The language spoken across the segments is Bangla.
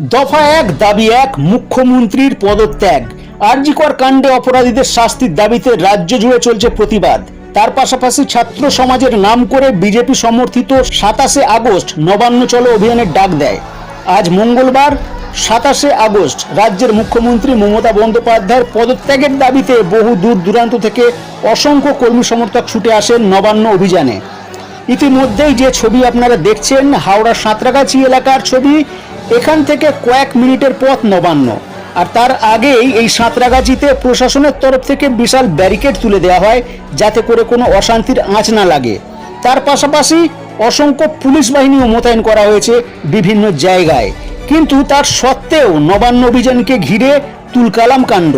দফা এক, দাবি এক, মুখ্যমন্ত্রীর পদত্যাগ। আরজিকর কাণ্ডে অপরাধীদের শাস্তির দাবিতে রাজ্য জুড়ে চলছে প্রতিবাদ। তার পাশাপাশি ছাত্র সমাজের নাম করে বিজেপি সমর্থিত সাতাশে আগস্ট নবান্ন চলো অভিযানের ডাক দেয়। আজ মঙ্গলবার, সাতাশে আগস্ট, রাজ্যের মুখ্যমন্ত্রী মমতা বন্দ্যোপাধ্যায়ের পদত্যাগের দাবিতে বহু দূর দূরান্ত থেকে অসংখ্য কর্মী সমর্থক ছুটে আসেন নবান্ন অভিযানে। ইতিমধ্যেই যে ছবি আপনারা দেখছেন হাওড়া সাঁতরাগাছি এলাকার ছবি এখান থেকে কয়েক মিনিটের পথ নবান্ন। আর তার আগেই এই সাঁতরাগাছিতে প্রশাসনের তরফ থেকে বিশাল ব্যারিকেড তুলে দেওয়া হয়, যাতে করে কোনো অশান্তির আঁচ না লাগে। তার পাশাপাশি অসংখ্য পুলিশ বাহিনীও মোতায়েন করা হয়েছে বিভিন্ন জায়গায়। কিন্তু তার সত্ত্বেও নবান্ন অভিযানকে ঘিরে তুলকালাম কাণ্ড।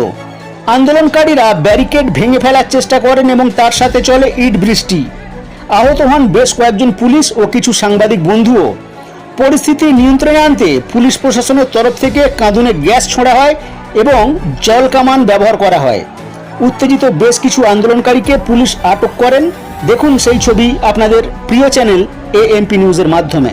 আন্দোলনকারীরা ব্যারিকেড ভেঙে ফেলার চেষ্টা করেন এবং তার সাথে চলে ইট বৃষ্টি। আহত হন বেশ কয়েকজন পুলিশ ও কিছু সাংবাদিক বন্ধুও। পরিস্থিতি নিয়ন্ত্রণে আনতে পুলিশ প্রশাসনের তরফ থেকে কাঁদুনে গ্যাস ছোঁড়া হয় এবং জল কামান ব্যবহার করা হয়। উত্তেজিত বেশ কিছু আন্দোলনকারীকে পুলিশ আটক করেন। দেখুন সেই ছবি আপনাদের প্রিয় চ্যানেল এএমপি নিউজের মাধ্যমে।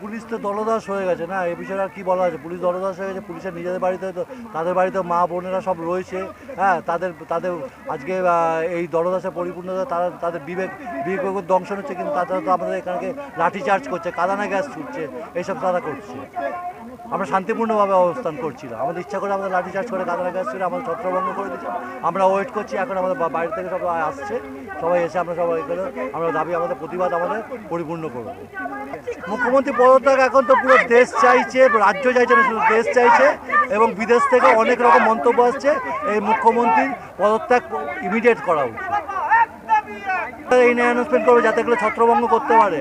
পুলিশ তো দলদাস হয়ে গেছে না? এ বিষয়ে আর কি বলা আছে? পুলিশ দলদাস হয়ে গেছে, পুলিশের নিজেদের বাড়িতে তো তাদের বাড়িতে মা বোনেরা সব রয়েছে হ্যাঁ? তাদের তাদের আজকে এই দলদাসে পরিপূর্ণতা, তারা তাদের বিবেক বিবেক দংশন হচ্ছে, কিন্তু তারা তো আমাদের এখানকে লাঠি চার্জ করছে, কাদানা গ্যাস ছুটছে, এইসব তারা করছে। আমরা শান্তিপূর্ণভাবে অবস্থান করছিলাম আমাদের ইচ্ছা করে আমাদের লাঠি চার্জ করে কাদানা গ্যাস ছুটে আমাদের ছত্রভঙ্গ করে দিচ্ছে আমরা ওয়েট করছি, এখন আমাদের বাইরে থেকে সবাই আসছে। সবাই এসে আমরা সবাই এখানে, আমরা দাবি, আমাদের প্রতিবাদ আমাদের পরিপূর্ণ করব। মুখ্যমন্ত্রী পদত্যাগ এখন তো পুরো দেশ চাইছে, রাজ্য চাইছে না, শুধু দেশ চাইছে এবং বিদেশ থেকে অনেক রকম মন্তব্য আসছে। এই মুখ্যমন্ত্রীর পদত্যাগ ইমিডিয়েট করা উচিত। এই নিয়ে অ্যানাউন্সমেন্ট করবে যাতে এগুলো ছত্রভঙ্গ করতে পারে।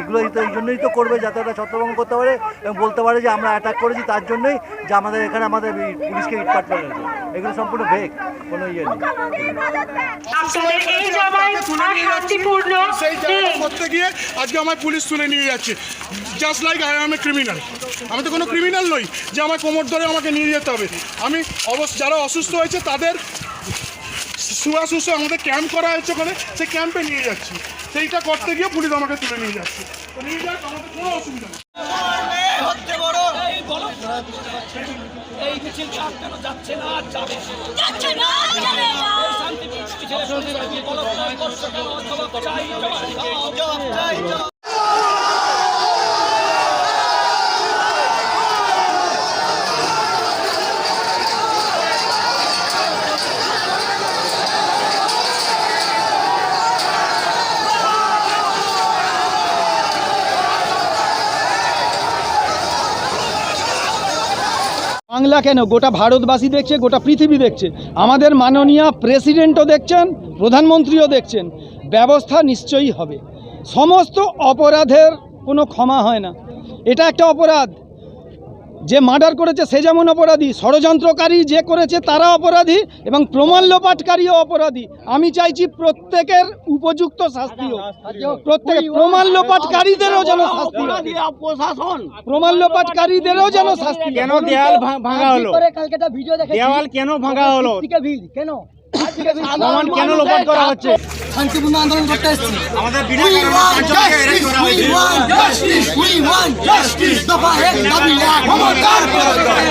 এগুলো তো এই জন্যই তো করবে যাতে ওরা ছত্রভঙ্গ করতে পারে এবং বলতে পারে যে আমরা অ্যাটাক করেছি তার জন্যই যে আমাদের এখানে আমাদের পুলিশকে ইটপাট মেরেছে এগুলো সম্পূর্ণ বেগ কোনো ইয়ে নেই। করতে গিয়ে আজকে আমার পুলিশ তুলে নিয়ে যাচ্ছে। Just like I am a criminal আমি তো কোনো ক্রিমিনাল নই। যে আমার কোমর ধরে আমাকে নিয়ে যেতে হবে। আমি অবশ্য যারা অসুস্থ হয়েছে তাদের শুয়া শুষে আমাদের ক্যাম্প করা হয়েছে ওখানে সেই ক্যাম্পে নিয়ে যাচ্ছি সেইটা করতে গিয়ে পুলিশ আমাকে তুলে নিয়ে যাচ্ছে তো নিয়ে যাক আমাদের কোনো অসুবিধা নেই এই মিছিল কেন যাচ্ছে না যাবে যাচ্ছে না, যাবে না। শান্তি মিছিলে শান্তি পদত্যাগ করছে চাই, জবাব চাই। বাংলা কেন? গোটা ভারতবাসী দেখছে, গোটা পৃথিবী দেখছে। আমাদের মাননীয় প্রেসিডেন্টও দেখছেন, প্রধানমন্ত্রীও দেখছেন। ব্যবস্থা নিশ্চয়ই হবে। সমস্ত অপরাধের কোনো ক্ষমা হয় না। এটা একটা অপরাধ। যে মার্ডার করেছে সে যেমন অপরাধী ষড়যন্ত্রকারী যে করেছে তারা অপরাধী এবং প্রমাণ লোপাটকারীও অপরাধী। আমি চাইছি প্রত্যেকের উপযুক্ত শাস্তি হোক। প্রত্যেক প্রমাণ লোপাটকারীদেরও যেন শাস্তি প্রশাসন। প্রমাণ লোপাটকারীদেরও যেন শাস্তি কেন দেয়াল ভাঙা হলো? দেওয়াল কেন ভাঙা হলো? প্রমাণ কেন লোপাট করা হচ্ছে? শান্তিপূর্ণ আন্দোলন করতে এসেছি। আমাদের বিনা। দফা এক দাবি এক।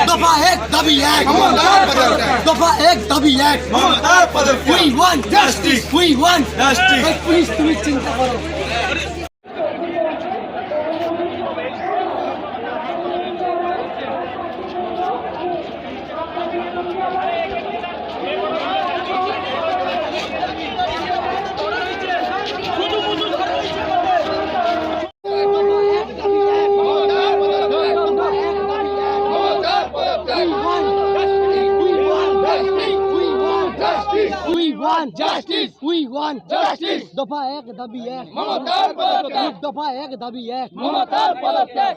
দফা এক দাবি এক। দফা এক দাবি এক। We want justice we want justice police তুমি চিন্তা করো। ওয়ান জাস্টিস দফা এক দাবি এক। মমতার পদত্যাগ। দফা এক দাবি এক। মমতার পদত্যাগ।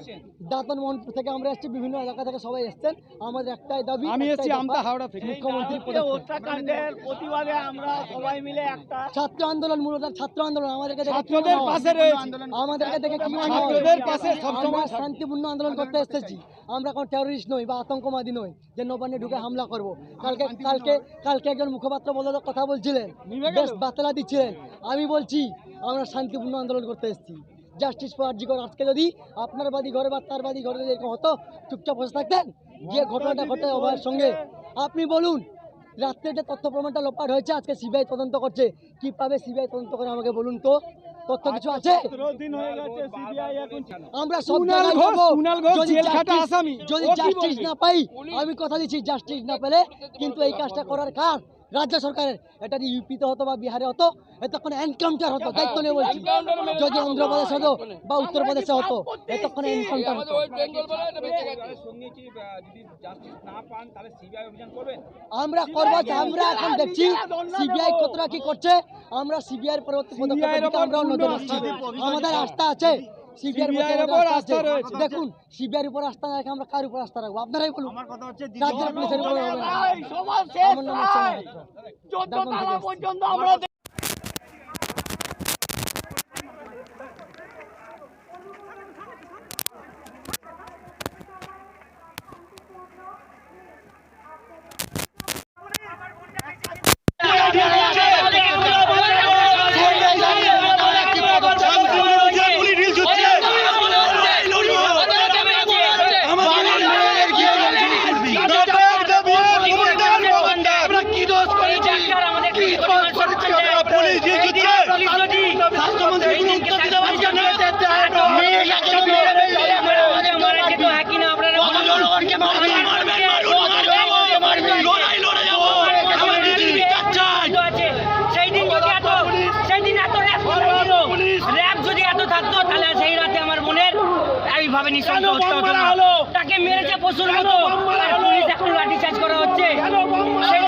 দাঁতন থেকে আমরা এসেছি বিভিন্ন এলাকা থেকে সবাই এসেছেন। আমাদের একটাই দাবি আমি এসেছি আমতা হাওড়া থেকে। মুখ্যমন্ত্রী। হত্যাকাণ্ডের প্রতিবাদে আমরা সবাই মিলে একটা ছাত্র আন্দোলন মূলত ছাত্র আন্দোলন আমাদেরকে দেখে ছাত্রদের পাশে রয়েছে। আমাদেরকে দেখে কি মনে ছাত্রদের পাশে সবসময় শান্তিপূর্ণ আন্দোলন করতে এসেছি। আমরা কোনো টেরোরিস্ট নই বা আতঙ্কবাদী নই যে নবান্নে ঢুকে হামলা করব। কালকে কালকে কালকে একজন মুখপাত্র বলে কথা বলছিলেন। বেশ বাতলা দিচ্ছিলেন। আমি বলছি আমরা শান্তিপূর্ণ আন্দোলন করতে এসেছি। জাস্টিস ফর আরজিকর আজকে যদি আপনার বাদী ঘরে বা তার বাদী ঘরে যদি এরকম হতো চুপচাপ বসে থাকতেন? যে ঘটনাটা ঘটে অভয়ের সঙ্গে। আপনি বলুন রাত্রে যে তথ্য প্রমাণটা লোপাট হয়েছে আজকে সিবিআই তদন্ত করছে। কি পাবে সিবিআই তদন্ত করে আমাকে বলুন তো? তথ্য কিছু আছে? আমরা সব যদি জাস্টিস না পাই আমি কথা দিচ্ছি জাস্টিস না পেলে কিন্তু এই কাজটা করার কার? রাজ্য সরকারের এটা যদি ইউপিতে হতো বা বিহারে হতো এতক্ষণ এনকাউন্টার হতো দায়িত্ব নিয়ে বলছি। যদি অন্ধ্রপ্রদেশ হতো বা উত্তরপ্রদেশে হতো এতক্ষণ এনকাউন্টার হতো। আমরা করব যে আমরা এখন দেখছি সিবিআই কতটা কি করছে আমরা সিবিআই পরবর্তী পদক্ষেপের দিকে আমরাও আমাদের আস্থা আছে সিবিআই এর উপর আস্থা রয়েছে। দেখুন সিবিআই উপর আস্থা না আমরা কার উপর আস্থা রাখব আপনারাই বলুন আমার কথা হচ্ছে রাজ্যের পুলিশের উপর সমাজ আমার নাম হচ্ছে মাহাত্রা। ডাকবাং থেকে এসেছি। পর্যন্ত আমরা সেই দিন যদি এত সেই দিন এত র্যাব ছিল র্যাব যদি এত থাকতো তাহলে সেই রাতে আমার বোনের এইভাবে নিঃসন্দ হত্যা হতো না। তাকে মেরেছে পশুর মতো। পুলিশ এখন লাঠিচার্জ করা হচ্ছে। সেই